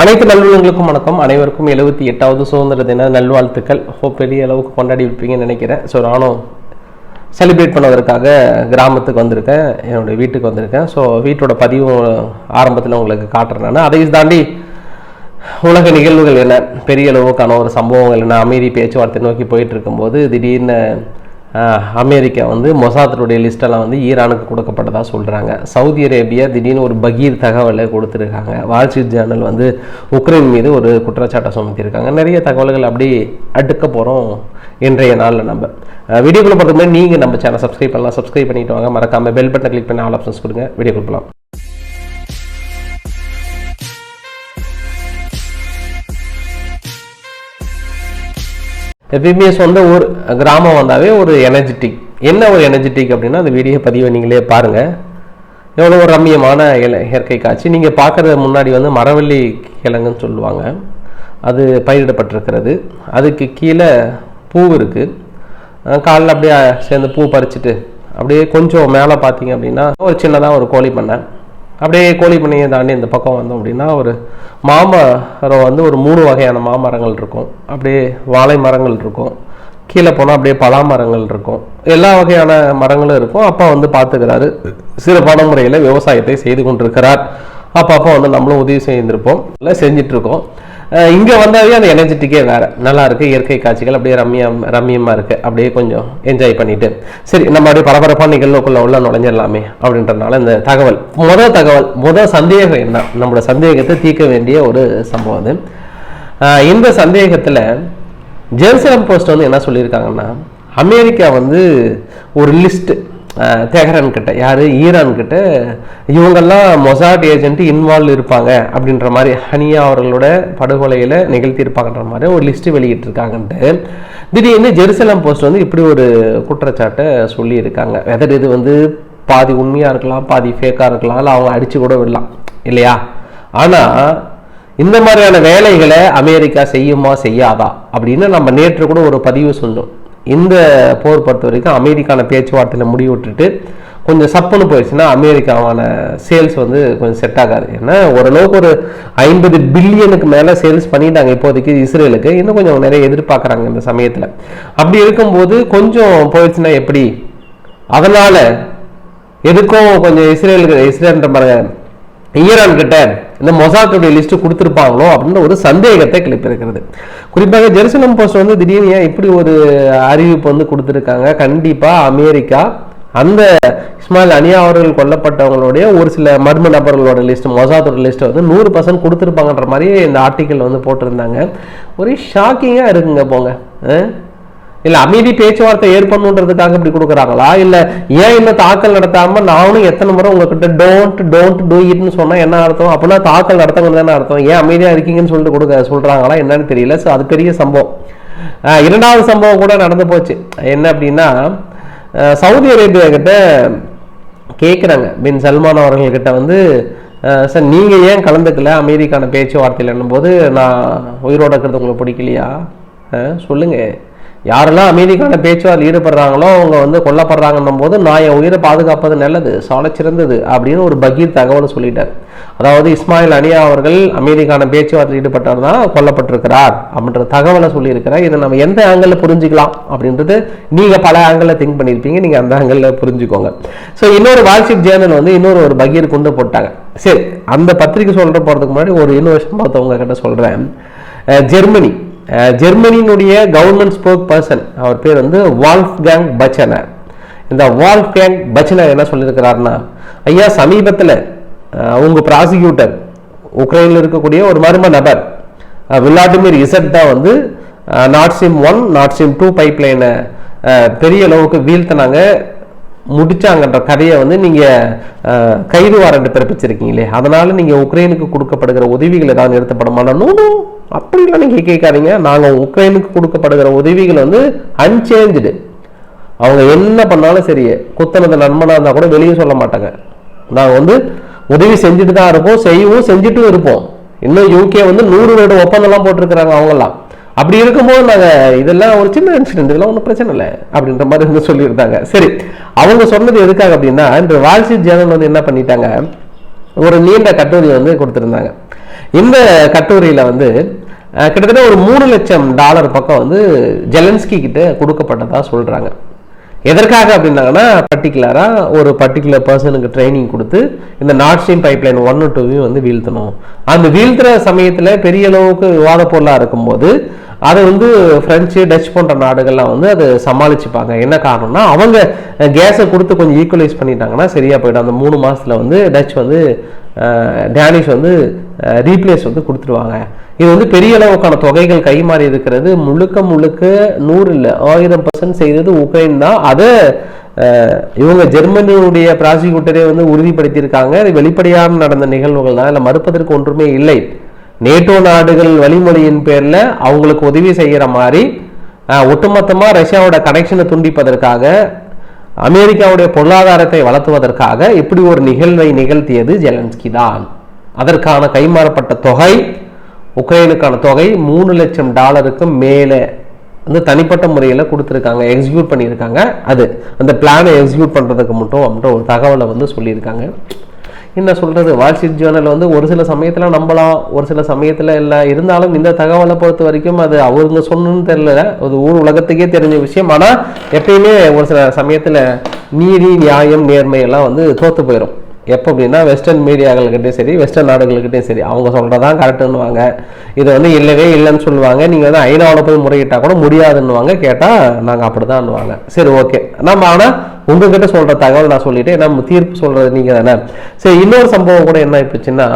அனைத்து நல்லுள்ளங்களுக்கும் வணக்கம். அனைவருக்கும் எழுபத்தி எட்டாவது சுதந்திர தின நல்வாழ்த்துக்கள். ஹோ பெரிய அளவுக்கு கொண்டாடி இருப்பீங்கன்னு நினைக்கிறேன். ஸோ நானும் செலிப்ரேட் பண்ணுவதற்காக கிராமத்துக்கு வந்திருக்கேன். என்னுடைய வீட்டுக்கு வந்திருக்கேன். ஸோ வீட்டோட பதிவும் ஆரம்பத்தில் உங்களுக்கு காட்டுறேன் நான். அதை தாண்டி உலக நிகழ்வுகள் என்ன? பெரிய அளவுக்கான ஒரு சம்பவங்கள் என்ன? அமைதி பேச்சுவார்த்தை நோக்கி போயிட்டு இருக்கும்போது திடீர்னு அமெரிக்கா வந்து மொசாத்தருடைய லிஸ்டெல்லாம் வந்து ஈரானுக்கு கொடுக்கப்பட்டதாக சொல்கிறாங்க சவுதி அரேபியா திடீர்னு ஒரு பகீர் தகவலை கொடுத்துருக்காங்க. வால்ஸ்ட்ரீட் ஜேர்னல் வந்து உக்ரைன் மீது ஒரு குற்றச்சாட்டை சுமத்தியிருக்காங்க. நிறைய தகவல்கள் அப்படி அடுக்க போகிறோம் இன்றைய நாளில் நம்ம. வீடியோக்குள்ளே பார்த்துக்கோங்க நீங்கள் நம்ம சேனல் சப்ஸ்கிரைப் பண்ணலாம். சப்ஸ்கிரைப் பண்ணிட்டு வாங்க. மறக்காமல் பெல் பட்டனை கிளிக் பண்ணி ஆல் ஆப்ஷன்ஸ் கொடுங்க. வீடியோ கொடுக்கலாம் எப்பயுமே சொந்த ஊர் கிராமம் வந்தாவே ஒரு எனர்ஜெட்டிக் என்ன ஒரு எனர்ஜெட்டிக் அப்படின்னா அந்த வீடியோ பதிவை நீங்களே பாருங்கள் எவ்வளோ ஒரு ரம்மியமான இல- இயற்கை காட்சி. நீங்கள் பார்க்குறது முன்னாடி வந்து மரவள்ளி கிழங்குன்னு சொல்லுவாங்க. அது பயிரிடப்பட்டிருக்கிறது. அதுக்கு கீழே பூ இருக்குது காலைல அப்படியே சேர்ந்து பூ பறிச்சுட்டு அப்படியே கொஞ்சம் மேலே பார்த்தீங்க அப்படின்னா ஒரு சின்னதாக ஒரு கோழி பண்ணேன் அப்படியே கோழி பண்ணையை தாண்டி இந்த பக்கம் வந்தோம் அப்படின்னா ஒரு மாமரம் வந்து ஒரு மூணு வகையான மாமரங்கள் இருக்கும். அப்படியே வாழை மரங்கள் இருக்கும். கீழே போனால் அப்படியே பலா மரங்கள் இருக்கும். எல்லா வகையான மரங்களும் இருக்கும். அப்பா வந்து பார்த்துக்கிறாரு. சிறப்பான முறையில் விவசாயத்தை செய்து கொண்டிருக்கிறார். அப்போ வந்து நம்மளும் உதவி செய்திருப்போம். இல்லை செஞ்சிட்ருக்கோம் இருக்கோம். இங்கே வந்தாவே அந்த எனர்ஜெட்டிக்கே வேறு. நல்லாயிருக்கு இயற்கை காட்சிகள் அப்படியே ரம்மியம் ரம்மியமாக இருக்குது அப்படியே கொஞ்சம் என்ஜாய் பண்ணிட்டு. சரி நம்ம அப்படியே பரபரப்பான நிகழ்வுக்குள்ளே உள்ள நுழைஞ்சிடலாமே அப்படின்றனால இந்த தகவல். முதல் தகவல் முதல் சந்தேகம் என்ன நம்மளோட சந்தேகத்தை தீர்க்க வேண்டிய ஒரு சம்பவம் அது. இந்த சந்தேகத்தில் ஜெருசலம் போஸ்ட் வந்து என்ன சொல்லியிருக்காங்கன்னா அமெரிக்கா வந்து ஒரு லிஸ்ட்டு தெஹரான் கிட்ட யாரு? ஈரான் கிட்ட இவங்கெல்லாம் மொசாட் ஏஜென்ட் இன்வால்வ் இருப்பாங்க அப்படின்ற மாதிரி ஹனியா அவர்களோட படுகொலையில நிகழ்த்தியிருப்பாங்கன்ற மாதிரி ஒரு லிஸ்ட் வெளியிட்டிருக்காங்கன்ட்டு. திடீர்னு ஜெருசலம் போஸ்ட் வந்து இப்படி ஒரு குற்றச்சாட்டை சொல்லியிருக்காங்க. வெதர் இது வந்து பாதி உண்மையா இருக்கலாம் பாதி ஃபேக்கா இருக்கலாம் இல்லை அவங்க அடிச்சு கூட விடலாம் இல்லையா? ஆனா இந்த மாதிரியான வேலைகளை அமெரிக்கா செய்யுமா செய்யாதா? அப்படின்னு நம்ம நேற்று கூட ஒரு பதிவு சொன்னோம். இந்த போர் பொறுத்த வரைக்கும் அமெரிக்கான பேச்சுவார்த்தையில் முடிவுட்டுட்டு கொஞ்சம் சப்புன்னு போயிடுச்சுன்னா அமெரிக்காவான சேல்ஸ் வந்து கொஞ்சம் செட் ஆகாது. ஏன்னா ஓரளவுக்கு ஒரு ஐம்பது பில்லியனுக்கு மேலே சேல்ஸ் பண்ணிட்டாங்க இப்போதைக்கு இஸ்ரேலுக்கு. இன்னும் கொஞ்சம் நிறைய எதிர்பார்க்குறாங்க இந்த சமயத்தில். அப்படி இருக்கும்போது கொஞ்சம் போயிடுச்சுன்னா எப்படி? அதனால் எதுக்கும் கொஞ்சம் இஸ்ரேலுக்கு இஸ்ரேல்ன்ற பாருங்க ஈரான் கிட்ட இந்த மொசாக்குடைய லிஸ்ட் கொடுத்துருப்பாங்களோ அப்படின்ற ஒரு சந்தேகத்தை கிளப்பியிருக்கிறது. குறிப்பாக ஜெருசலம் போஸ்ட் வந்து திடீர்னு ஏன் இப்படி ஒரு அறிவிப்பு வந்து கொடுத்துருக்காங்க? கண்டிப்பா அமெரிக்கா அந்த இஸ்மாயில் அனியா அவர்கள் கொல்லப்பட்டவங்களுடைய ஒரு சில மர்ம நபர்களோட லிஸ்ட் மொசாத்தோட லிஸ்ட் வந்து நூறு பர்சன்ட் கொடுத்துருப்பாங்கன்ற மாதிரி இந்த ஆர்டிக்கல் வந்து போட்டிருந்தாங்க. ஒரே ஷாக்கிங்காக இருக்குங்க போங்க. ஆ? இல்ல அமைதி பேச்சுவார்த்தை ஏற்படணுன்றதுக்காக இப்படி கொடுக்குறாங்களா? இல்ல ஏன் இன்னும் தாக்கல் நடத்தாம நானும் எத்தனை முறை உங்ககிட்ட டோன்ட் டோன்ட் டூ இட்னு சொன்னா என்ன அர்த்தம்? அப்படின்னா தாக்கல் நடத்தவங்க தானே அர்த்தம். ஏன் அமைதியா இருக்கீங்கன்னு சொல்லிட்டு கொடுக்க சொல்றாங்களா என்னன்னு தெரியல. ஸோ அது பெரிய சம்பவம். இரண்டாவது சம்பவம் கூட நடந்து போச்சு. என்ன அப்படின்னா சவுதி அரேபியா கிட்ட கேட்குறாங்க பின் சல்மான் அவர்கள்கிட்ட வந்து சார் நீங்கள் ஏன் கலந்துக்கல அமெரிக்கான பேச்சுவார்த்தையில் போது நான் உயிரோட இருக்கிறது உங்களுக்கு பிடிக்கலையா? சொல்லுங்கள் யாரெல்லாம் அமைதிக்கான பேச்சுவார்த்தை ஈடுபடுறாங்களோ அவங்க வந்து கொல்லப்படுறாங்கன்னும் போது நான் என் உயிரை பாதுகாப்பது நல்லது சாலச் சிறந்தது அப்படின்னு ஒரு பகீர் தகவல் சொல்லிட்டார். அதாவது இஸ்மாயில் அனியா அவர்கள் அமெரிக்கான பேச்சுவார்த்தையில் ஈடுபட்டார் தான் கொல்லப்பட்டிருக்கிறார் அப்படின்ற தகவலை சொல்லியிருக்கிறார். இதை நம்ம எந்த ஆங்கிளில் புரிஞ்சுக்கலாம் அப்படின்றது நீங்கள் பல ஆங்கிளில் திங்க் பண்ணியிருப்பீங்க. நீங்கள் அந்த ஆங்கிளில் புரிஞ்சுக்கோங்க. ஸோ இன்னொரு வாட்ஸ்அப் ஜேர்னல் வந்து இன்னொரு ஒரு பகீர் கொண்டு போட்டாங்க. சரி அந்த பத்திரிக்கை சொல்கிற போகிறதுக்கு முன்னாடி ஒரு இன்னொரு விஷயம் பார்த்தவங்க கிட்ட சொல்கிறேன் ஜெர்மனி. ஜெர்மனியினுடைய கவர்மெண்ட் ஸ்போக் பர்சன் அவர் பேர் வந்து வால்ஃப் கேங் பச்சனர் இந்த வால்ஃப் கேங் பச்சனர் என்ன சொல்லியிருக்கிறாருன்னா ஐயா சமீபத்தில் உங்கள் ப்ராசிக்யூட்டர் உக்ரைனில் இருக்கக்கூடிய ஒரு மர்ம நபர் விளாடிமிர் இசட் தான் வந்து Nord stream one Nord stream two pipe லைனை பெரிய அளவுக்கு வீழ்த்தினாங்க. முடிச்சாங்கன்ற கதையை வந்து நீங்க கைது வாரண்ட் பிறப்பிச்சிருக்கீங்களே. அதனால நீங்க உக்ரைனுக்கு கொடுக்கப்படுகிற உதவிகள் ஏதாவது நிறுத்தப்படுமா நூலும் அப்படிலாம் நீங்கள் கேட்காதீங்க. நாங்கள் உக்ரைனுக்கு கொடுக்கப்படுகிற உதவிகள் வந்து அன்சேஞ்சு அவங்க என்ன பண்ணாலும் சரி குத்தனது நண்பனாக இருந்தால் கூட வெளியே சொல்ல மாட்டாங்க. நாங்கள் வந்து உதவி செஞ்சுட்டு தான் இருப்போம் செய்வோம் செஞ்சுட்டும் இருப்போம். இன்னும் யூகே வந்து நூறு வருட ஒப்பந்தம்லாம் போட்டிருக்கிறாங்க அவங்கெல்லாம். அப்படி இருக்கும்போது நாங்கள் இதெல்லாம் ஒரு சின்ன இன்சிடென்ட் இதெல்லாம் ஒன்றும் பிரச்சனை இல்லை அப்படின்ற மாதிரி வந்து சொல்லியிருந்தாங்க. சரி அவங்க சொன்னது எதுக்காக அப்படின்னா இந்த வால்ஸ்ட்ரீட் ஜேர்னல் வந்து என்ன பண்ணிட்டாங்க? ஒரு நீண்ட கட்டுரை வந்து கொடுத்துருந்தாங்க. இந்த கட்டுரையில் வந்து கிட்டத்தட்ட ஒரு மூணு லட்சம் டாலர் பக்கம் வந்து ஜெலன்ஸ்கி கிட்ட கொடுக்கப்பட்டதா சொல்றாங்க. எதற்காக அப்படின்னாங்கன்னா பர்டிகுலராக ஒரு பர்டிகுலர் பர்சனுக்கு ட்ரைனிங் கொடுத்து இந்த நார்த் ஸ்ட்ரீம் பைப்லைன் ஒன்று டூவையும் வந்து வீழ்த்தணும். அந்த வீழ்த்துற சமயத்தில் பெரிய அளவுக்கு விவாத பொருளாக இருக்கும்போது அதை வந்து ஃப்ரெஞ்சு டச் போன்ற நாடுகள்லாம் வந்து அதை சமாளிச்சுப்பாங்க. என்ன காரணம்னா அவங்க கேஸை கொடுத்து கொஞ்சம் ஈக்குவலைஸ் பண்ணிட்டாங்கன்னா சரியாக போயிடும். அந்த மூணு மாதத்தில் வந்து டச் வந்து டேனிஷ் வந்து ரீப்ளேஸ் வந்து கொடுத்துருவாங்க. இது வந்து பெரிய அளவுக்கான தொகைகள் கைமாறி இருக்கிறது. முழுக்க முழுக்க நூறு இல்லை ஆயிரம் பர்சன்ட் செய்தது உக்ரைன் தான். அதை இவங்க ஜெர்மனியுடைய ப்ராசிக்யூட்டரே வந்து உறுதிப்படுத்தியிருக்காங்க. இது வெளிப்படையாக நடந்த நிகழ்வுகள் தான். இல்லை மறுப்பதற்கு ஒன்றுமே இல்லை. நேட்டோ நாடுகள் வழிமொழியின் பேரில் அவங்களுக்கு உதவி செய்கிற மாதிரி ஒட்டுமொத்தமாக ரஷ்யாவோட கனெக்ஷனை துண்டிப்பதற்காக அமெரிக்காவுடைய பொருளாதாரத்தை வளர்த்துவதற்காக இப்படி ஒரு நிகழ்வை நிகழ்த்தியது ஜெலன்ஸ்கி தான். அதற்கான கைமாறப்பட்ட தொகை உக்ரைனுக்கான தொகை மூணு லட்சம் டாலருக்கு மேலே வந்து தனிப்பட்ட முறையில் கொடுத்துருக்காங்க எக்ஸிக்யூட் பண்ணியிருக்காங்க. அது அந்த பிளானை எக்ஸிக்யூட் பண்ணுறதுக்கு மட்டும் அப்படின்ற ஒரு தகவலை வந்து சொல்லியிருக்காங்க. என்ன சொல்கிறது வால் ஸ்ட்ரீட் ஜேர்னல் வந்து ஒரு சில சமயத்தில் நம்பலாம் ஒரு சில சமயத்தில் இல்லை. இருந்தாலும் இந்த தகவலை பொறுத்த வரைக்கும் அது அவங்க சொன்னு தெரியல. அது ஊர் உலகத்துக்கே தெரிஞ்ச விஷயம். ஆனால் எப்பயுமே ஒரு சில சமயத்தில் நீதி நியாயம் நேர்மை எல்லாம் வந்து தோற்று போயிடும் எப்போ அப்படின்னா வெஸ்டர்ன் மீடியாக்கள்கிட்டயும் சரி வெஸ்டர்ன் நாடுகள்கிட்டையும் சரி. அவங்க சொல்கிறதான் கரெக்டுன்னுவாங்க இது வந்து இல்லவே இல்லைன்னு சொல்லுவாங்க. நீங்கள் வந்து ஐநாவில் போய் முறையிட்டால் கூட முடியாதுன்னுவாங்க. கேட்டால் நாங்கள் அப்படிதான்னுவாங்க. சரி ஓகே நம்ம ஆனால் உங்ககிட்ட சொல்கிற தகவல் நான் சொல்லிட்டேன். நம்ம தீர்ப்பு சொல்றது நீங்கள் தானே சரி இன்னொரு சம்பவம் கூட என்ன ஆயிடுச்சுன்னா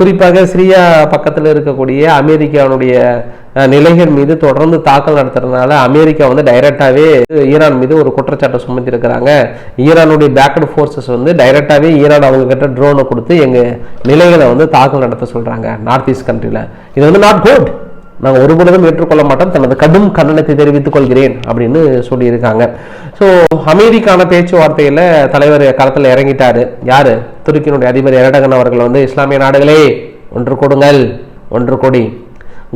குறிப்பாக சிரியா பக்கத்தில் இருக்கக்கூடிய அமெரிக்காவுடைய நிலைகள் மீது தொடர்ந்து தாக்கல் நடத்துறதுனால அமெரிக்கா வந்து டைரக்டாகவே ஈரான் மீது ஒரு குற்றச்சாட்டை சுமத்திருக்கிறாங்க. ஈரானுடைய பேக்கட் ஃபோர்ஸஸ் வந்து டைரக்டாகவே ஈரான் அவங்க கிட்ட ட்ரோனை கொடுத்து எங்கள் நிலைகளை வந்து தாக்கல் நடத்த சொல்கிறாங்க நார்த் ஈஸ்ட் கண்ட்ரியில் இது வந்து நாட் குட் நாங்கள் ஒருபொழுதும் ஏற்றுக்கொள்ள மாட்டோம் தனது கடும் கண்டனத்தை தெரிவித்துக் கொள்கிறேன் அப்படின்னு சொல்லியிருக்காங்க. ஸோ அமைதிக்கான பேச்சுவார்த்தையில் தலைவர் களத்தில் இறங்கிட்டாரு. யாரு? துருக்கியினுடைய அதிபர் எரடகன் அவர்கள் வந்து இஸ்லாமிய நாடுகளே ஒன்று கொடுங்கள் ஒன்று கொடி.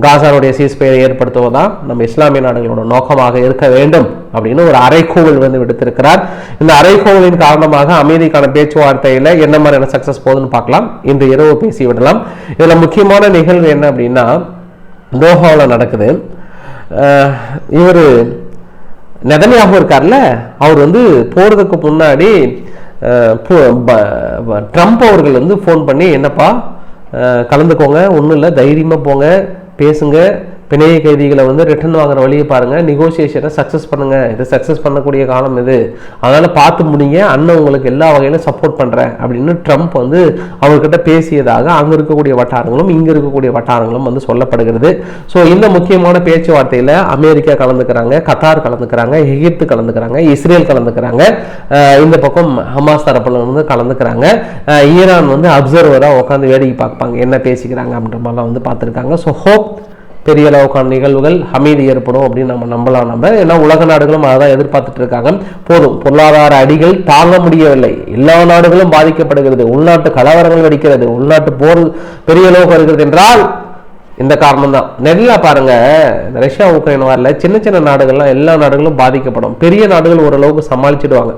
காசானுடைய சீஸ்பெயரை ஏற்படுத்துவதுதான் நம்ம இஸ்லாமிய நாடுகளோட நோக்கமாக இருக்க வேண்டும் அப்படின்னு ஒரு அரைக்கோவில் வந்து விடுத்திருக்கிறார். இந்த அரைக்கோவலின் காரணமாக அமைதிக்கான பேச்சுவார்த்தையில என்ன மாதிரியான சக்சஸ் போகுதுன்னு பார்க்கலாம். இன்று இரவு பேசி விடலாம். இதுல முக்கியமான நிகழ்வு என்ன அப்படின்னா தோஹாவில் நடக்குது. இவர் நெதனியாகவும் இருக்கார்ல அவர் வந்து போகிறதுக்கு முன்னாடி போ- ட்ரம்ப் அவர்கள் வந்து ஃபோன் பண்ணி என்னப்பா கலந்துக்கோங்க ஒன்றும் இல்லை தைரியமாக போங்க பேசுங்க பிணைய கைதிகளை வந்து ரிட்டர்ன் வாங்குற வழியை பாருங்க. நெகோசியேஷனை சக்ஸஸ் பண்ணுங்க. இது சக்ஸஸ் பண்ணக்கூடிய காலம் இது. அதனால பார்த்து முடிங்க. அண்ணன் உங்களுக்கு எல்லா வகையிலும் சப்போர்ட் பண்றேன் அப்படின்னு ட்ரம்ப் வந்து அவர்கிட்ட பேசியதாக அங்க இருக்கக்கூடிய வட்டாரங்களும் இங்க இருக்கக்கூடிய வட்டாரங்களும் வந்து சொல்லப்படுகிறது. ஸோ இந்த முக்கியமான பேச்சுவார்த்தையில அமெரிக்கா கலந்துக்கிறாங்க கத்தார் கலந்துக்கிறாங்க எகிப்து கலந்துக்கிறாங்க இஸ்ரேல் கலந்துக்கிறாங்க. இந்த பக்கம் ஹமாஸ் தரப்புல வந்து கலந்துக்கிறாங்க. ஈரான் வந்து அப்சர்வரா உட்காந்து வேடிக்கை பார்ப்பாங்க. என்ன பேசிக்கிறாங்க அப்படின்ற மாதிரிலாம் வந்து பார்த்துருக்காங்க. ஸோ ஹோப் பெரிய அளவுக்கான நிகழ்வுகள் அமைதி ஏற்படும் அப்படின்னு நம்ம நம்பலாம். நம்ம ஏன்னா உலக நாடுகளும் அதான் எதிர்பார்த்துட்டு இருக்காங்க. போதும். பொருளாதார அடிகள் தாங்க முடியவில்லை. எல்லா நாடுகளும் பாதிக்கப்படுகிறது. உள்நாட்டு கலவரங்கள் வெடிக்கிறது. உள்நாட்டு போர் பெரிய அளவுக்கு வருகிறது என்றால் இந்த காரணம் தான் நெல்லா பாருங்க. இந்த ரஷ்யா உக்ரைன் வாரில் சின்ன சின்ன நாடுகள்லாம் எல்லா நாடுகளும் பாதிக்கப்படும். பெரிய நாடுகள் ஓரளவுக்கு சமாளிச்சிடுவாங்க.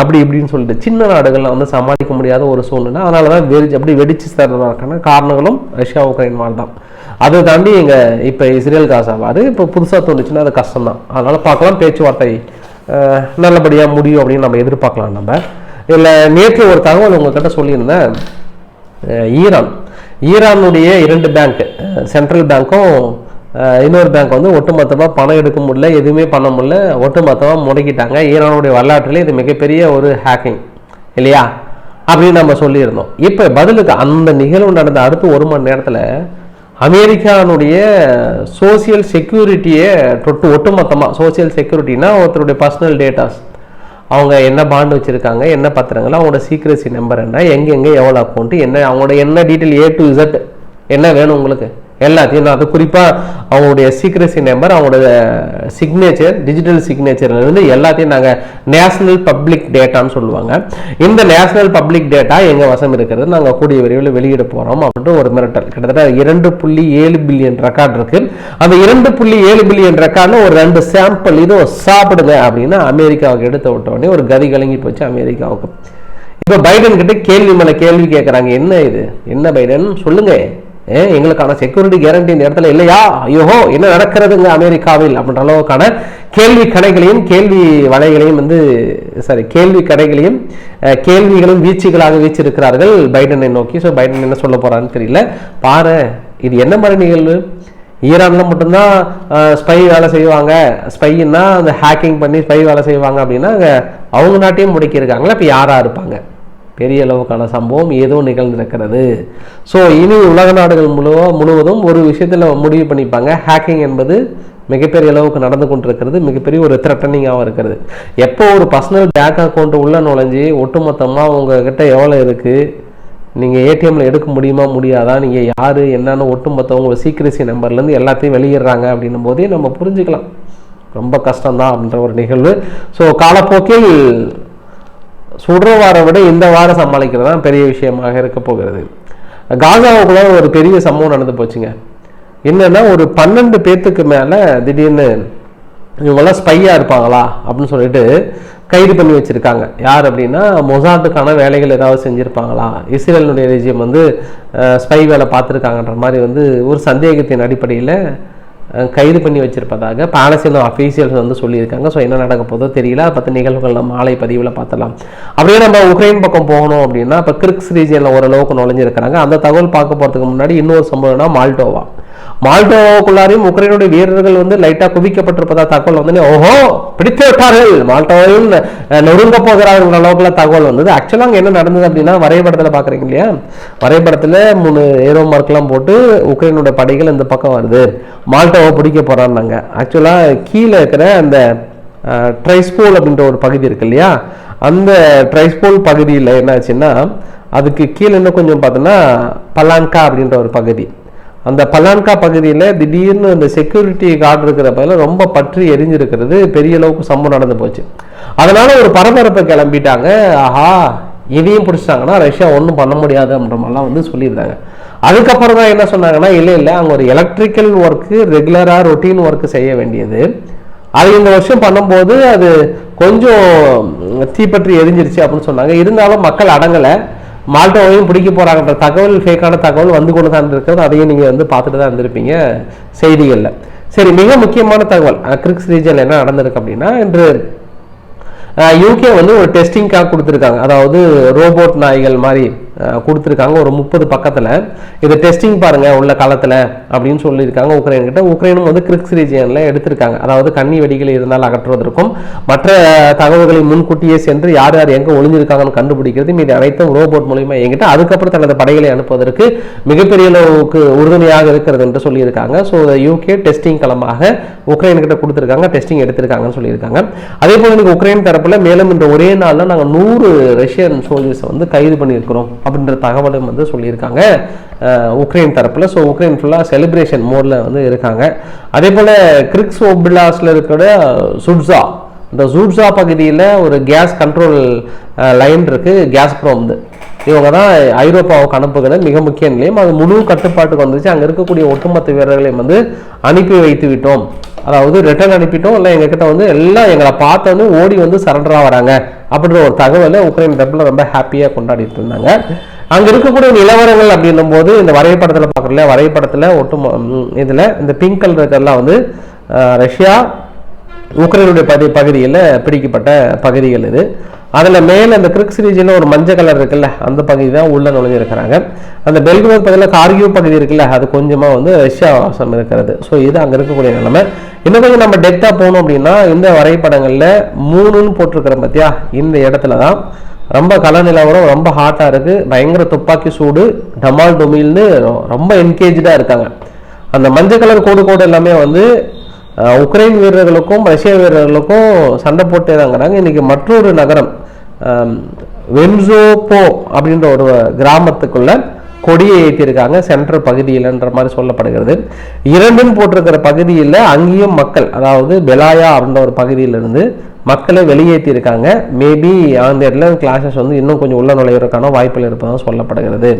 அப்படி இப்படின்னு சொல்லிட்டு சின்ன நாடுகள்லாம் வந்து சமாளிக்க முடியாத ஒரு சூழ்நிலை. அதனால தான் வெடிச்சு அப்படி வெடிச்சு தர்றதுக்கான காரணங்களும் ரஷ்யா உக்ரைன் வாழ் தான் அதை தாண்டி எங்கள் இப்போ இஸ்ரேல் காசாவாது இப்போ புதுசாக தோணுச்சுன்னா அது கஷ்டம் தான் அதனால் பார்க்கலாம் பேச்சுவார்த்தை நல்லபடியாக முடியும் அப்படின்னு நம்ம எதிர்பார்க்கலாம் நம்ம. இல்லை நேற்று ஒரு தகவல் உங்கள்கிட்ட சொல்லியிருந்தேன். ஈரான். ஈரானுடைய இரண்டு பேங்க் சென்ட்ரல் பேங்க்கும் இன்னொரு பேங்க் வந்து ஒட்டுமொத்தமாக பணம் எடுக்க முடியல எதுவுமே பண்ண முடியல ஒட்டுமொத்தமாக முடக்கிட்டாங்க. ஈரானுடைய வரலாற்றில் இது மிகப்பெரிய ஒரு ஹேக்கிங் இல்லையா? அப்படின்னு நம்ம சொல்லியிருந்தோம். இப்போ பதிலுக்கு அந்த நிகழ்வு நடந்த அடுத்த ஒரு மணி நேரத்தில் அமெரிக்கானுடைய சோசியல் செக்யூரிட்டியை தொட்டு ஒட்டுமொத்தமாக சோசியல் செக்யூரிட்டினா ஒருத்தருடைய பர்சனல் டேட்டாஸ் அவங்க என்ன பாண்ட் வச்சுருக்காங்க என்ன பத்திரங்கள் அவங்களோட சீக்ரசி நம்பர் என்ன எங்கெங்கே எவ்வளோ அக்கௌண்ட்டு என்ன அவங்களோட என்ன டீட்டெயில் ஏ டு இசட் என்ன வேணும் உங்களுக்கு? எல்லாத்தையும் நான் அது குறிப்பாக அவங்களுடைய சீக்ரசி நம்பர் அவங்களோட சிக்னேச்சர் டிஜிட்டல் சிக்னேச்சர்லேருந்து எல்லாத்தையும் நாங்கள் நேஷனல் பப்ளிக் டேட்டான்னு சொல்லுவாங்க. இந்த நேஷனல் பப்ளிக் டேட்டா எங்கள் வசம் இருக்கிறது? நாங்கள் கூடிய விரைவில் வெளியிட போகிறோம் அப்படின்ட்டு ஒரு மிரட்டல். கிட்டத்தட்ட இரண்டு புள்ளி ஏழு பில்லியன் ரெக்கார்ட் இருக்குது அந்த இரண்டு புள்ளி ஏழு பில்லியன் ரெக்கார்டில் ஒரு ரெண்டு சாம்பிள் இதோ சாப்பிடுங்க அப்படின்னு அமெரிக்காவுக்கு எடுத்து விட்ட உடனே ஒரு கதி கலங்கி போச்சு அமெரிக்காவுக்கு. இப்போ பைடன் கிட்ட கேள்வி மேலே கேள்வி கேட்குறாங்க என்ன இது? என்ன பைடன்? சொல்லுங்க. எங்களுக்கான செக்யூரிட்டி கேரண்டி இந்த இடத்துல இல்லையா? ஐயோஹோ என்ன நடக்கிறதுங்க அமெரிக்காவில் அப்படின்ற அளவுக்கான கேள்வி கடைகளையும் கேள்வி வலைகளையும் வந்து சாரி கேள்வி கடைகளையும் கேள்விகளும் வீச்சுகளாக வீச்சிருக்கிறார்கள் பைடனை நோக்கி. ஸோ பைடன் என்ன சொல்ல போறான்னு தெரியல. பாரு இது என்ன மாதிரி நிகழ்வு? ஈரானில் மட்டும்தான் ஸ்பை வேலை செய்வாங்க. ஸ்பைன்னா அந்த ஹேக்கிங் பண்ணி ஸ்பை வேலை செய்வாங்க அப்படின்னா அவங்க நாட்டையும் முடக்கியிருக்காங்களா? இப்போ யாராக இருப்பாங்க? பெரிய அளவுக்கான சம்பவம் ஏதோ நிகழ்ந்திருக்கிறது. ஸோ இனி உலக நாடுகள் முழு முழுவதும் ஒரு விஷயத்தில் முடிவு பண்ணிப்பாங்க. ஹேக்கிங் என்பது மிகப்பெரிய அளவுக்கு நடந்து கொண்டிருக்கிறது. மிகப்பெரிய ஒரு த்ரெட்டனிங்காகவும் இருக்கிறது. எப்போ ஒரு பர்சனல் பேங்க் அக்கௌண்ட் உள்ளே நுழைஞ்சி ஒட்டுமொத்தமாக உங்ககிட்ட எவ்வளோ இருக்குது நீங்கள் ஏடிஎம்மில் எடுக்க முடியுமா முடியாதா? நீங்கள் யார் என்னென்னு ஒட்டுமொத்த உங்க சீக்ரசி நம்பர்லேருந்து எல்லாத்தையும் வெளியிடுறாங்க அப்படின்னும் போதே நம்ம புரிஞ்சுக்கலாம். ரொம்ப கஷ்டம்தான் அப்படின்ற ஒரு நிகழ்வு. ஸோ காலப்போக்கில் சுடுற வாரம் விட இந்த வாரம் சமாளிக்கிறது தான் பெரிய விஷயமாக இருக்க போகிறது. காசாவுக்குள்ள ஒரு பெரிய சம்பவம் நடந்து போச்சுங்க. என்னன்னா ஒரு பன்னெண்டு பேர்த்துக்கு மேலே திடீர்னு இவங்கெல்லாம் ஸ்பையாக இருப்பாங்களா அப்படின்னு சொல்லிட்டு கைது பண்ணி வச்சுருக்காங்க. யார் அப்படின்னா மொசாட்டுக்கான வேலைகள் ஏதாவது செஞ்சுருப்பாங்களா? இஸ்ரேலினுடைய ரெஜியம் வந்து ஸ்பை வேலை பார்த்துருக்காங்கன்ற மாதிரி வந்து ஒரு சந்தேகத்தின் அடிப்படையில் கைது பண்ணி வச்சிருப்பதாக பாலஸ்தீன அஃபீஷியல்ஸ் வந்து சொல்லியிருக்காங்க. ஸோ என்ன நடக்க போதோ தெரியல. அதை பற்றி நிகழ்வுகள் நம்ம மாலை பதிவில் பார்த்தலாம் அப்படியே நம்ம உக்ரைன் பக்கம் போகணும் அப்படின்னா இப்போ கிரிக்ஸ் ரீஜியனில் ஓரளவுக்கு நுழைஞ்சிருக்கிறாங்க. அந்த தகவல் பார்க்க போகிறதுக்கு முன்னாடி இன்னொரு சம்பவம்னா மால்டோவா மால்டோவுக்குள்ளாரையும் உக்ரைனுடைய வீரர்கள் வந்து லைட்டா குவிக்கப்பட்டிருப்பதா தகவல் வந்து ஓஹோ பிடித்து விட்டார்கள். மால்டோவையும் நொறுங்க போகிறார்கள் அளவுக்குள்ள தகவல் வந்தது. ஆக்சுவலாக அங்கே என்ன நடந்தது அப்படின்னா வரைபடத்தில் பார்க்குறீங்க இல்லையா? வரைபடத்தில் மூணு ஏரோ மார்க்லாம் போட்டு உக்ரைனுடைய படைகள் இந்த பக்கம் வருது. மால்டோவை பிடிக்க போகிறான்னாங்க ஆக்சுவலாக கீழே இருக்கிற அந்த ட்ரைஸ்போல் அப்படின்ற ஒரு பகுதி இருக்கு இல்லையா? அந்த ட்ரைஸ்போல் பகுதியில் என்னாச்சுன்னா அதுக்கு கீழே இன்னும் கொஞ்சம் பார்த்தோன்னா பலான்கா அப்படின்ற ஒரு பகுதி. அந்த பலான்கா பகுதியில் திடீர்னு அந்த செக்யூரிட்டி கார்டு இருக்கிற பகுதியில் ரொம்ப பற்றி எரிஞ்சிருக்கிறது பெரிய அளவுக்கு சம்பவம் நடந்து போச்சு. அதனால் ஒரு பரபரப்பை கிளம்பிட்டாங்க. ஆஹா இதையும் பிடிச்சிட்டாங்கன்னா ரஷ்யா ஒன்றும் பண்ண முடியாது அப்படின்ற மாதிரிலாம் வந்து சொல்லியிருந்தாங்க. அதுக்கப்புறம் தான் என்ன சொன்னாங்கன்னா இல்லை இல்லை அங்கே ஒரு எலக்ட்ரிக்கல் ஒர்க்கு ரெகுலராக ரொட்டீன் ஒர்க்கு செய்ய வேண்டியது. அது இந்த வருஷம் பண்ணும்போது அது கொஞ்சம் தீப்பற்றி எரிஞ்சிருச்சு அப்படின்னு சொன்னாங்க. இருந்தாலும் மக்கள் அடங்கலை. மால்டோவையும் பிடிக்க போகிறாங்கன்ற தகவல் ஃபேக்கான தகவல் வந்து கொண்டு தான் இருக்கிறது. அதையும் நீங்கள் வந்து பார்த்துட்டு தான் இருந்திருப்பீங்க செய்திகளில். சரி மிக முக்கியமான தகவல் கிரிக்ஸ் ரீஜனில் என்ன நடந்திருக்கு அப்படின்னா இன்று யூகே வந்து ஒரு டெஸ்டிங்காக கொடுத்துருக்காங்க. அதாவது ரோபோட் நாய்கள் மாதிரி. கொடுத்துருக்காங்க. ஒரு முப்பது பக்கத்தில். இதை டெஸ்டிங் பாருங்கள் உள்ள காலத்தில் அப்படின்னு சொல்லியிருக்காங்க உக்ரைன் கிட்ட உக்ரைனும் வந்து கிரிக்ஸ் ரீஜியனில் எடுத்திருக்காங்க. அதாவது கன்னி வெடிகள் இருந்தால் அகற்றுவதற்கும் மற்ற தகவல்களை முன்கூட்டியே சென்று யார் யார் எங்கே ஒளிஞ்சிருக்காங்கன்னு கண்டுபிடிக்கிறது மீது அனைத்தும் ரோபோட் மூலிமா எங்கிட்ட அதுக்கப்புறம் தனது படைகளை அனுப்புவதற்கு மிகப்பெரிய அளவுக்கு உறுதுணையாக இருக்கிறது என்று சொல்லியிருக்காங்க. ஸோ யூகே டெஸ்டிங் களமாக உக்ரைன் கிட்ட கொடுத்துருக்காங்க டெஸ்டிங் எடுத்திருக்காங்கன்னு சொல்லியிருக்காங்க. அதே போல எனக்கு உக்ரைன் தரப்பில் மேலும் இந்த ஒரே நாளில் நாங்கள் நூறு ரஷ்யன் சோல்ஜர்ஸை வந்து கைது பண்ணியிருக்கிறோம். அப்படின்ற தகவலும் வந்து சொல்லியிருக்காங்க. உக்ரைன் தரப்பில். ஸோ உக்ரைன் ஃபுல்லாக செலிப்ரேஷன் மோடில் வந்து இருக்காங்க. அதே போல் கிரிக்ஸ் ஒபிலாஸ்ல இருக்கிற சுட்ஸா இந்த ஜூட்ஸா பகுதியில் ஒரு கேஸ் கண்ட்ரோல் லைன் இருக்குது கேஸ் ப்ரோம்து இவங்க தான் ஐரோப்பாவுக்கு அனுப்புகிற மிக முக்கிய நிலையம். அது முழு கட்டுப்பாட்டுக்கு வந்துச்சு அங்கே இருக்கக்கூடிய ஒட்டுமொத்த வீரர்களையும் வந்து அனுப்பி வைத்து விட்டோம். அதாவது ரிட்டர்ன் அனுப்பிட்டோம். இல்லை எங்ககிட்ட வந்து எல்லாம் எங்களை பார்த்தோன்னே ஓடி வந்து சரண்டராக வராங்க அப்படின்ற ஒரு தகவலை உக்ரைன் தரப்புல ரொம்ப ஹாப்பியாக கொண்டாடிட்டு இருந்தாங்க. அங்கே இருக்கக்கூடிய நிலவரங்கள் அப்படின்னும் போது இந்த வரைபடத்தில் பார்க்குறல வரைபடத்தில் ஒட்டு இதில் இந்த பிங்க் கலர் இருக்கிறதுலாம் வந்து ரஷ்யா உக்ரைனுடைய பதி பகுதியில் பிடிக்கப்பட்ட பகுதிகள் இது. அதில் மேலே அந்த கிரிக்ஸ் ரீஜனில் ஒரு மஞ்சள் கலர் இருக்குல்ல அந்த பகுதி தான் உள்ளே நுழைஞ்சிருக்கிறாங்க. அந்த பெல்கிரோத் பகுதியில் கார்கியூ பகுதி இருக்குல்ல அது கொஞ்சமாக வந்து ரஷ்யா வாசம் இருக்கிறது. ஸோ இது அங்கே இருக்கக்கூடிய நிலைமை. இன்னும் கொஞ்சம் நம்ம டெப்த்தாக போகணும் அப்படின்னா இந்த வரைபடங்களில் மூணுன்னு போட்டிருக்கிறோம் பார்த்தியா இந்த இடத்துல தான். ரொம்ப கல நிலவரம் ரொம்ப ஹாட்டாக இருக்குது பயங்கர துப்பாக்கி சூடு டமால் டொமில்னு ரொம்ப என்கேஜாக இருக்காங்க. அந்த மஞ்சள் கலர் கோடு கோடு எல்லாமே வந்து உக்ரைன் வீரர்களுக்கும் ரஷ்ய வீரர்களுக்கும் சண்டை போட்டே தாங்கிறாங்க இன்னைக்கு மற்றொரு நகரம் அஹ், அப்படின்ற ஒரு கிராமத்துக்குள்ள கொடியை ஏற்றிருக்காங்க சென்ட்ரல் பகுதியில்ன்ற மாதிரி சொல்லப்படுகிறது. இரண்டும் போட்டிருக்கிற பகுதியில் அங்கேயும் மக்கள் அதாவது பெலாயா அப்படின்ற ஒரு பகுதியிலிருந்து மக்களை வெளியேற்றியிருக்காங்க. மேபி அந்த இடத்துல கிளாஸஸ் வந்து இன்னும் கொஞ்சம் உள்ள நுழையிறதுக்கான வாய்ப்புகள் இருப்பதாக சொல்லப்படுகிறது.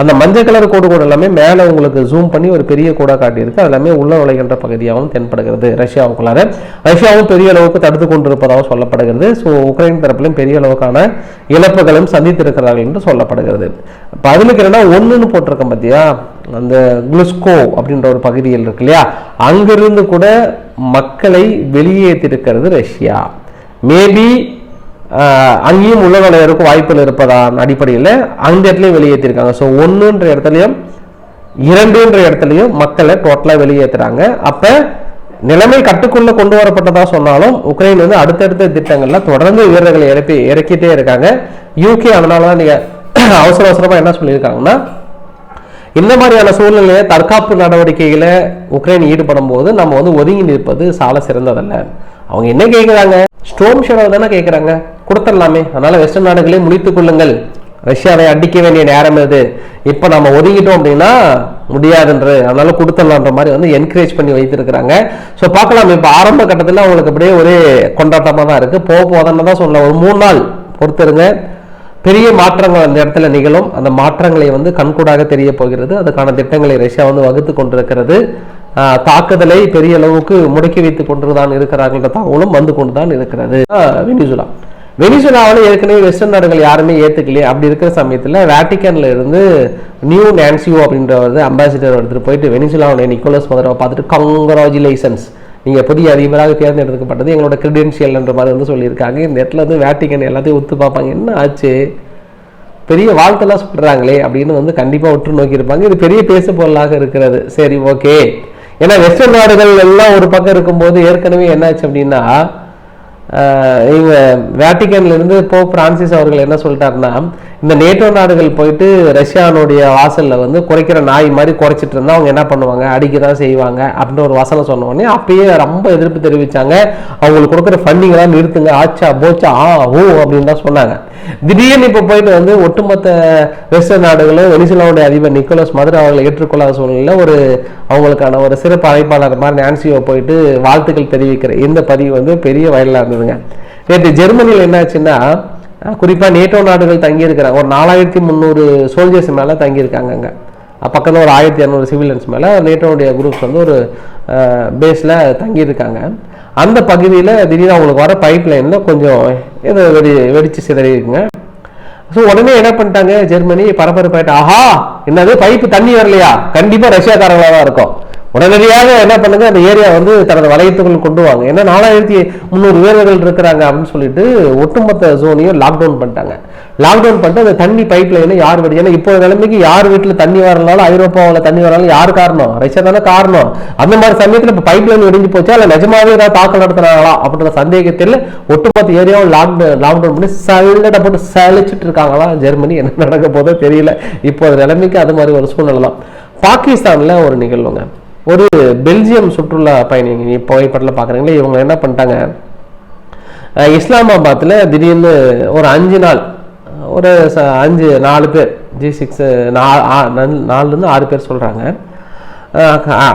அந்த மஞ்சள் கலர் கோடு கூட எல்லாமே மேலே உங்களுக்கு ஜூம் பண்ணி ஒரு பெரிய கோடா காட்டியிருக்கு. அது எல்லாமே உள்ள நுழைகின்ற பகுதியாகவும் தென்படுகிறது. ரஷ்யாவுக்குள்ளார. ரஷ்யாவும் பெரிய அளவுக்கு தடுத்து கொண்டிருப்பதாகவும் சொல்லப்படுகிறது. ஸோ உக்ரைன் தரப்பிலும் பெரிய அளவுக்கான இழப்புகளும் சந்தித்திருக்கிறார்கள் என்று சொல்லப்படுகிறது. இப்போ அதுல என்னன்னா ஒன்றுன்னு போட்டிருக்கேன் பார்த்தியா அந்த குளுஸ்கோ அப்படின்ற ஒரு பகுதியில் இருக்கு இல்லையா? அங்கிருந்து கூட மக்களை வெளியேற்றிருக்கிறது ரஷ்யா. மேபி அங்கேயும் உள்ள நுழையிறதுக்கு வாய்ப்புகள் இருப்பதான் அடிப்படையில் அந்த இடத்துலையும் வெளியேற்றிருக்காங்க ஸோ ஒன்றுன்ற இடத்துலையும் இரண்டுன்ற இடத்துலையும் மக்களை டோட்டலாக வெளியேற்றுறாங்க அப்போ நிலைமை கட்டுக்குள்ள கொண்டு வரப்பட்டதா சொன்னாலும் உக்ரைன் வந்து அடுத்தடுத்த திட்டங்கள்ல தொடர்ந்து வீரர்களை இறப்பி இறக்கிட்டே இருக்காங்க. யூகே அதனால தான் நீங்க அவசர அவசரமா என்ன சொல்லியிருக்காங்கன்னா இந்த மாதிரியான சூழ்நிலையை தற்காப்பு நடவடிக்கைகளை உக்ரைன் ஈடுபடும் போது நம்ம வந்து ஒதுங்கி நிற்பது சால சிறந்ததல்ல. அவங்க என்ன கேட்குறாங்க ஸ்டோம் ஷெடோ தானே கேட்குறாங்க கொடுத்துடலாமே. அதனால வெஸ்டர்ன் நாடுகளே முடித்து கொள்ளுங்கள். ரஷ்யாவை அடிக்க வேண்டிய நேரம் இது. இப்போ நம்ம ஒதுங்கிட்டோம் அப்படின்னா முடியாதுன்ற. அதனால கொடுத்துடலான்ற மாதிரி வந்து என்கரேஜ் பண்ணி வைத்திருக்கிறாங்க. ஸோ பார்க்கலாம். இப்போ ஆரம்ப கட்டத்தில் அவங்களுக்கு அப்படியே ஒரே கொண்டாட்டமாக தான் இருக்குது போக போதன்னு தான் சொல்லலாம். ஒரு மூணு நாள் பொறுத்திருங்க. பெரிய மாற்றங்கள் அந்த இடத்துல நிகழும். அந்த மாற்றங்களை வந்து கண்கூடாக தெரிய போகிறது. அதுக்கான திட்டங்களை ரஷ்யா வந்து வகுத்து கொண்டிருக்கிறது. தாக்குதலை பெரிய அளவுக்கு முடக்கி வைத்துக் கொண்டுதான் இருக்கிறார்கள் என்ற தகவலும் வந்து கொண்டுதான் இருக்கிறது. வெனிசுலா. வெனிசுலாவில் ஏற்கனவே வெஸ்டர்ன் நாடுகள் யாருமே ஏற்றுக்கலையே அப்படி இருக்கிற சமயத்தில் வேட்டிக்கன்ல இருந்து நியூ நான்சியோ அப்படின்றவர் அம்பாசிடர் எடுத்துகிட்டு போயிட்டு வெனிசுலாவுடைய நிக்கோலஸ் மதுரவை பார்த்துட்டு கங்க்ராச்சுலேஷன்ஸ் நீங்கள் புதிய அதிபராக தேர்ந்தெடுக்கப்பட்டது எங்களோட கிரெடென்ஷியல் என்ற மாதிரி வந்து சொல்லியிருக்காங்க. இந்த இடத்துல வந்து வேட்டிக்கன் எல்லாத்தையும் ஒத்து பார்ப்பாங்க. என்ன ஆச்சு? பெரிய வாழ்த்தெல்லாம் சொல்கிறாங்களே அப்படின்னு வந்து கண்டிப்பாக உற்று நோக்கியிருப்பாங்க. இது பெரிய பேசு பொருளாக இருக்கிறது. சரி ஓகே. ஏன்னா வெஸ்டர்ன் நாடுகள் எல்லாம் ஒரு பக்கம் இருக்கும்போது ஏற்கனவே என்னாச்சு அப்படின்னா இவங்க வேட்டிக்கன்ல இருந்து போ பிரான்சிஸ் அவர்கள் என்ன சொல்லிட்டாருன்னா இந்த நேட்டோ நாடுகள் போயிட்டு ரஷ்யானுடைய வாசலில் வந்து குறைக்கிற நாய் மாதிரி குறைச்சிட்டு இருந்தா அவங்க என்ன பண்ணுவாங்க? அடிக்க தான் செய்வாங்க அப்படின்னு ஒரு வசனம் சொன்ன உடனே அப்பயே ரொம்ப எதிர்ப்பு தெரிவிச்சாங்க. அவங்களுக்கு கொடுக்குற ஃபண்டிங்கெல்லாம் நிறுத்துங்க. ஆச்சா போச்சா ஆ ஓ அப்படின்னு தான் சொன்னாங்க. திடீர்னு இப்போ போயிட்டு வந்து ஒட்டுமொத்த வெஸ்டர்ன் நாடுகளும் வெனிசுலாவுடைய அதிபர் நிக்கோலஸ் மதுரை அவர்களை ஏற்றுக்கொள்ளாத சூழ்நிலையில் ஒரு அவங்களுக்கான ஒரு சிறப்பு அழைப்பாளர் மாதிரி நான்சியோ போயிட்டு வாழ்த்துக்கள் தெரிவிக்கிற இந்த பதிவு வந்து பெரிய வயலாக இருந்ததுங்க. நேற்று ஜெர்மனியில் என்னாச்சுன்னா குறிப்பாக குறிப்பா நேட்டோ நாடுகள் தங்கியிருக்கிறாங்க ஒரு நாலாயிரத்தி முந்நூறு சோல்ஜர்ஸ் மேலே தங்கியிருக்காங்க அங்கே. பக்கத்தில் ஒரு ஆயிரத்தி இரநூறு சிவிலியன்ஸ் மேலே நேட்டோடைய குரூப்ஸ் வந்து ஒரு பேஸில் தங்கியிருக்காங்க. அந்த பகுதியில் திடீர்னு அவங்களுக்கு வர பைப் லைனில் கொஞ்சம் இது வெடி வெடிச்சு சிதறி இருக்குங்க ஸோ உடனே என்ன பண்ணிட்டாங்க? ஜெர்மனி பரபரப்பாயிட்டு ஆஹா! என்னது? பைப்பு தண்ணி வரலையா? கண்டிப்பாக ரஷ்யாக்காரங்களாக தான் இருக்கும். உடனடியாக என்ன பண்ணுங்க அந்த ஏரியா வந்து தனது வளையத்துக்குள் கொண்டு வாங்க. ஏன்னா நாலாயிரத்தி முந்நூறு வீரர்கள் இருக்கிறாங்க அப்படின்னு சொல்லிட்டு ஒட்டுமொத்த ஜோனையும் லாக்டவுன் பண்ணிட்டாங்க. லாக்டவுன் பண்ணிட்டு அந்த தண்ணி பைப் லைனை யார் வெடி ஏன்னா இப்போ நிலைமைக்கு யார் வீட்டில் தண்ணி வரனாலும் ஐரோப்பாவில் தண்ணி வரனாலும் யார் காரணம்? ரஷ்யா தானே காரணம். அந்த மாதிரி சமயத்தில் இப்போ பைப் லைன் வெடிஞ்சு போச்சா இல்லை நிஜமாவே ஏதாவது தாக்கல் நடத்துனாங்களா அப்படின்ற சந்தேகத்தில் ஒட்டுமொத்த ஏரியாவும் லாக்டவுன் லாக்டவுன் பண்ணி சல்லடை போட்டு சலிச்சுட்டு இருக்காங்களா? ஜெர்மனி என்ன நடக்க போதோ தெரியல. இப்போ நிலைமைக்கு அது மாதிரி ஒரு சூழ்நிலை தான். பாகிஸ்தானில் ஒரு நிகழ்வுங்க. ஒரு பெல்ஜியம் சுற்றுலா பயணி நீ புகைப்படத்தில் பார்க்குறீங்களே இவங்க என்ன பண்ணிட்டாங்க? இஸ்லாமாபாத்தில் திடீர்னு ஒரு அஞ்சு நாள் ஒரு ச- அஞ்சு நாலு பேர் ஜி சிக்ஸ் நாலுலேருந்து ஆறு பேர் சொல்கிறாங்க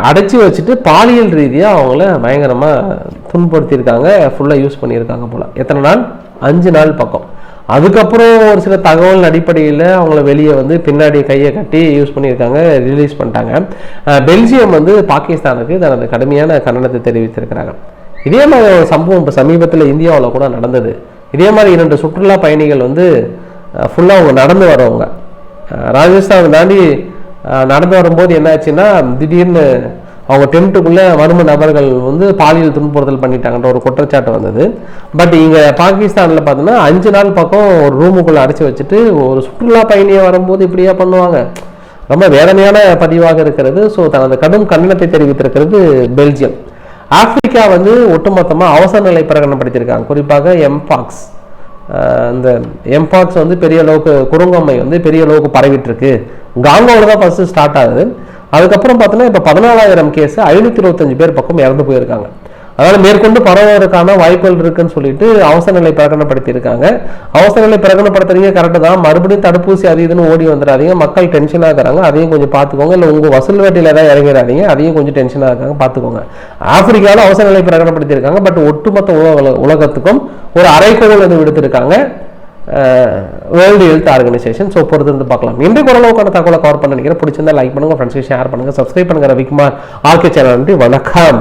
அடைச்சி வச்சுட்டு பாலியல் ரீதியாக அவங்கள பயங்கரமாக துன்படுத்தியிருக்காங்க ஃபுல்லாக யூஸ் பண்ணியிருக்காங்க போல். எத்தனை நாள்? அஞ்சு நாள் பக்கம். அதுக்கப்புறம் ஒரு சில தகவல் அடிப்படையில் அவங்கள வெளியே வந்து பின்னாடி கையை கட்டி யூஸ் பண்ணியிருக்காங்க ரிலீஸ் பண்ணிட்டாங்க. பெல்ஜியம் வந்து பாகிஸ்தானுக்கு தனது கடுமையான கண்டனத்தை தெரிவித்திருக்கிறாங்க. இதே மாதிரி ஒரு சம்பவம் இப்போ சமீபத்தில் இந்தியாவில் கூட நடந்தது. இதே மாதிரி இரண்டு சுற்றுலா பயணிகள் வந்து ஃபுல்லாக அவங்க நடந்து வரவங்க ராஜஸ்தான் தாண்டி நடந்து வரும்போது என்னாச்சுன்னா திடீர்னு அவங்க டென்ட்டுக்குள்ளே மர்ம நபர்கள் வந்து பாலியல் துன்புறுத்தல் பண்ணிட்டாங்கன்ற ஒரு குற்றச்சாட்டு வந்தது. பட் இங்கே பாகிஸ்தானில் பார்த்தோன்னா அஞ்சு நாள் பக்கம் ஒரு ரூமுக்குள்ளே அடைச்சி வச்சுட்டு ஒரு சுற்றுலா பயணியை வரும்போது இப்படியா பண்ணுவாங்க. ரொம்ப வேதனையான பதிவாக இருக்கிறது. ஸோ தனது கடும் கண்டனத்தை தெரிவித்திருக்கிறது பெல்ஜியம். ஆப்பிரிக்கா வந்து ஒட்டுமொத்தமாக அவசர நிலை பிரகடனப்படுத்தியிருக்காங்க. குறிப்பாக எம்பாக்ஸ் இந்த எம்பாக்ஸ் வந்து பெரிய அளவுக்கு குறுங்கம்மை வந்து பெரிய அளவுக்கு பரவிட்டு இருக்கு. காங்கோவில் தான் ஃபஸ்ட்டு ஸ்டார்ட் ஆகுது. அதுக்கப்புறம் பார்த்தோன்னா இப்போ பதினாலாயிரம் கேஸ் ஐநூற்றி இருபத்தஞ்சு பேர் பக்கம் இறந்து போயிருக்காங்க. அதனால் மேற்கொண்டு பரவுவதற்கான வாய்ப்புகள் இருக்குன்னு சொல்லிட்டு அவசர நிலை பிரகடனப்படுத்தியிருக்காங்க. அவசர நிலை பிரகடனப்படுத்துறீங்க கரெக்டு தான். மறுபடியும் தடுப்பூசி அது இதுன்னு ஓடி வந்துடாதீங்க. மக்கள் டென்ஷனாக இருக்கிறாங்க அதையும் கொஞ்சம் பார்த்துக்கோங்க. இல்லை உங்கள் வசூல் வேட்டையில் ஏதாவது இறங்கிடாதீங்க. அதையும் கொஞ்சம் டென்ஷனாக இருக்காங்க. பார்த்துக்கோங்க. ஆப்பிரிக்காவில் அவசர நிலை பிரகடனப்படுத்தியிருக்காங்க. பட் ஒட்டுமொத்த உலக உலகத்துக்கும் ஒரு அரைக்கோள் வந்து விடுத்திருக்காங்க. வேர்ல்டு ஹெல்த் ஆர்கனைசேஷன் ஸோ பொறுத்து இருந்து பார்க்கலாம். இன்றைக்கு ஓரளவுக்கான தகவலை கவர் பண்ண நினைக்கிறேன். பிடிச்சிருந்தா லைக் பண்ணுங்க ஃப்ரெண்ட்ஸ்க்கு ஷேர் பண்ணுங்க சப்ஸ்கிரைப் பண்ணுங்க. ரவிக்குமார் ஆர்கே சேனல் வணக்கம்.